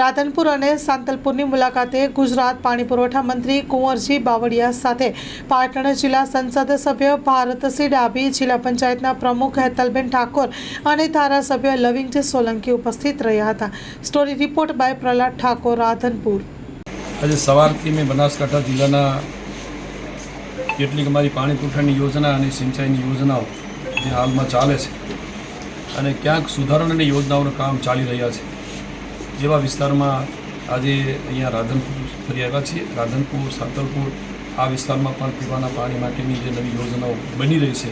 રાધનપુર અને સાંતલપુરની મુલાકાતે ગુજરાત પાણી પુરવઠા મંત્રી કુંવરજી બાવળિયા સાથે પાટણ જિલ્લા સંસદ સભ્ય ભારતસિંહ ડાભી, જિલ્લા પંચાયતના પ્રમુખ હેતલબેન ઠાકોર અને ધારાસભ્ય લવિંગજી સોલંકી ઉપસ્થિત રહ્યા હતા. Story report by Prahlad Thakor, Radhanpur. આજે સવારથી મેં બનાસકાંઠા જિલ્લાના કેટલીક અમારી પાણી પુરવઠાની યોજના અને સિંચાઈની યોજનાઓ જે હાલમાં ચાલે છે અને ક્યાંક સુધારણાની યોજનાઓનું કામ ચાલી રહ્યા છે. જેવા વિસ્તારમાં આજે અહીંયા રાધનપુર ફરી આવ્યા છીએ. રાધનપુર, સાંતલપુર આ વિસ્તારમાં પણ પીવાના પાણી માટેની જે નવી યોજનાઓ બની રહી છે,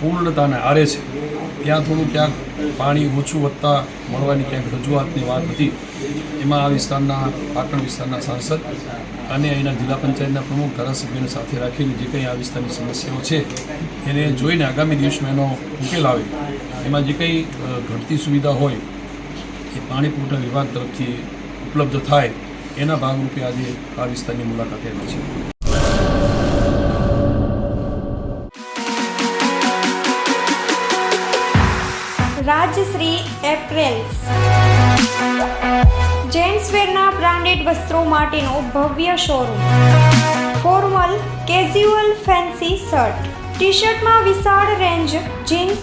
પૂર્ણતાને આરે છે. ત્યાં થોડું ક્યાંક પાણી ઓછું વધતા મળવાની ક્યાંક રજૂઆતની વાત હતી. એમાં આ વિસ્તારના, પાટણ વિસ્તારના સાંસદ અને અહીંના જિલ્લા પંચાયતના પ્રમુખ ધારાસભ્યને સાથે રાખીને જે કંઈ આ વિસ્તારની સમસ્યાઓ છે, એને જોઈને આગામી દિવસમાં એનો ઉકેલ આવે. એમાં જે કંઈ ઘટતી સુવિધા હોય એ પાણી પુરવઠા વિભાગ તરફથી ઉપલબ્ધ થાય એના ભાગરૂપે આજે આ વિસ્તારની મુલાકાત આવ્યા છે. રાજશ્રી એપ્રેલ્સ. જેન્ટ્સવેરના બ્રાન્ડેડ વસ્ત્રો માટેનો ભવ્ય showroom. Formal casual fancy shirt. T શર્ટમાં વિશાળ રેન્જ જીન્સ